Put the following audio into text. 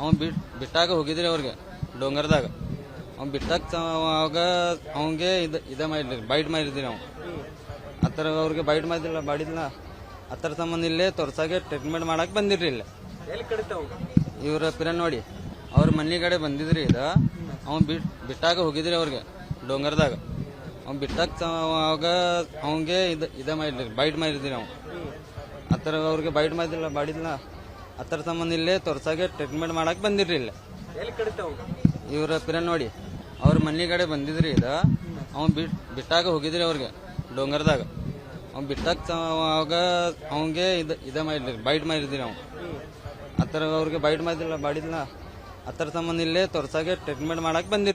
ಅವ ಬಿಟ್ ಬಿಟ್ಟಾಗ ಹೋಗಿದ್ರಿ ಅವ್ರಿಗೆ ಡೋಂಗರ್ದಾಗ. ಅವ್ನು ಬಿಟ್ಟಾಗ ಅವಾಗ ಅವಂಗೆ ಇದು ಇದ ಮಾಡಿದ್ರಿ ಬೈಟ್ ಮಾಡಿದ್ರಿ ನಾವು. ಆ ಥರ ಅವ್ರಿಗೆ ಬೈಟ್ ಮಾಡಿದಿಲ್ಲ ಬಾಡಿದಿಲ್ಲ ಆ ಥರ ಸಂಬಂಧ ಇಲ್ಲೇ ತೋರ್ಸಾಗೆ ಟ್ರೀಟ್ಮೆಂಟ್ ಮಾಡಕ್ ಬಂದಿರ್ರಿ ಇಲ್ಲ. ಇವ್ರ ಪಿರ ನೋಡಿ. ಅವ್ರ ಮನೆ ಕಡೆ ಬಂದಿದ್ರಿ ಇದು. ಅವ್ನು ಬಿಟ್ ಬಿಟ್ಟಾಗ ಹೋಗಿದ್ರಿ ಅವ್ರಿಗೆ ಡೋಂಗರ್ದಾಗ. ಅವ್ನು ಬಿಟ್ಟಾಗ ಅವಾಗ ಅವಂಗೆ ಇದು ಇದ ಮಾಡಿದ್ರಿ ಬೈಟ್ ಮಾಡಿದ್ರಿ ನಾವು. ಆ ಥರ ಅವ್ರಿಗೆ ಬೈಟ್ ಮಾಡಿದಿಲ್ಲ ಬಾಡಿಲ್ಲ ಆ ಥರ ಸಂಬಂಧ ಇಲ್ಲೇ ತೋರ್ಸಾಗೆ ಟ್ರೀಟ್ಮೆಂಟ್ ಮಾಡಕ್ ಬಂದಿರ್ರಿ ಇಲ್ಲ. ಇವರ ಪಿರ ನೋಡಿ ಅವ್ರ ಮನೆ ಕಡೆ ಬಂದಿದ್ರಿ ಇದು. ಅವ್ನು ಬಿಟ್ ಬಿಟ್ಟಾಗ ಹೋಗಿದ್ರಿ ಅವ್ರಿಗೆ ಡೋಂಗರ್ದಾಗ. ಅವ್ನು ಬಿಟ್ಟಾಗ ಅವಾಗ ಅವಂಗೆ ಇದು ಇದ ಮಾಡಿದ್ರಿ ಬೈಟ್ ಮಾಡಿದ್ರಿ ನಾವು. ಆ ಥರ ಅವ್ರಿಗೆ ಬೈಟ್ ಮಾಡಿದಿಲ್ಲ ಬಾಡಿದ್ಲ ಥರ ಸಂಬಂಧ ಇಲ್ಲೇ ತೋರ್ಸಾಗೆ ಟ್ರೀಟ್ಮೆಂಟ್ ಮಾಡಕ್ ಬಂದಿರ್ರಿ